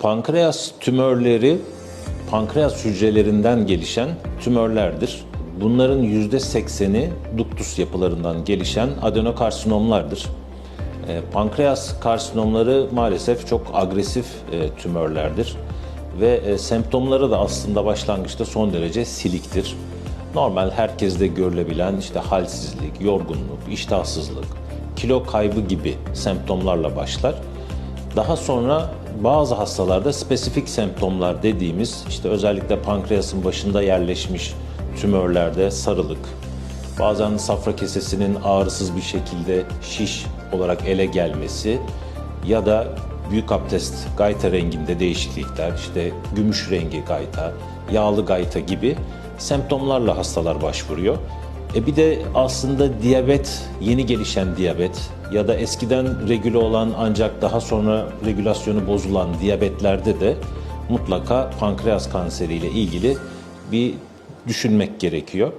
Pankreas tümörleri pankreas hücrelerinden gelişen tümörlerdir. Bunların %80'i duktus yapılarından gelişen adenokarsinomlardır. E, Pankreas karsinomları maalesef çok agresif e, tümörlerdir ve e, semptomları da aslında başlangıçta son derece siliktir. Normal herkeste görülebilen işte halsizlik, yorgunluk, iştahsızlık, kilo kaybı gibi semptomlarla başlar. Daha sonra bazı hastalarda spesifik semptomlar dediğimiz işte özellikle pankreasın başında yerleşmiş tümörlerde sarılık, bazen safra kesesinin ağrısız bir şekilde şiş olarak ele gelmesi ya da büyük abdest gayta renginde değişiklikler, işte gümüş rengi gayta, yağlı gayta gibi semptomlarla hastalar başvuruyor. E bir de aslında diyabet, yeni gelişen diyabet ya da eskiden regüle olan ancak daha sonra regülasyonu bozulan diyabetlerde de mutlaka pankreas kanseriyle ilgili bir düşünmek gerekiyor.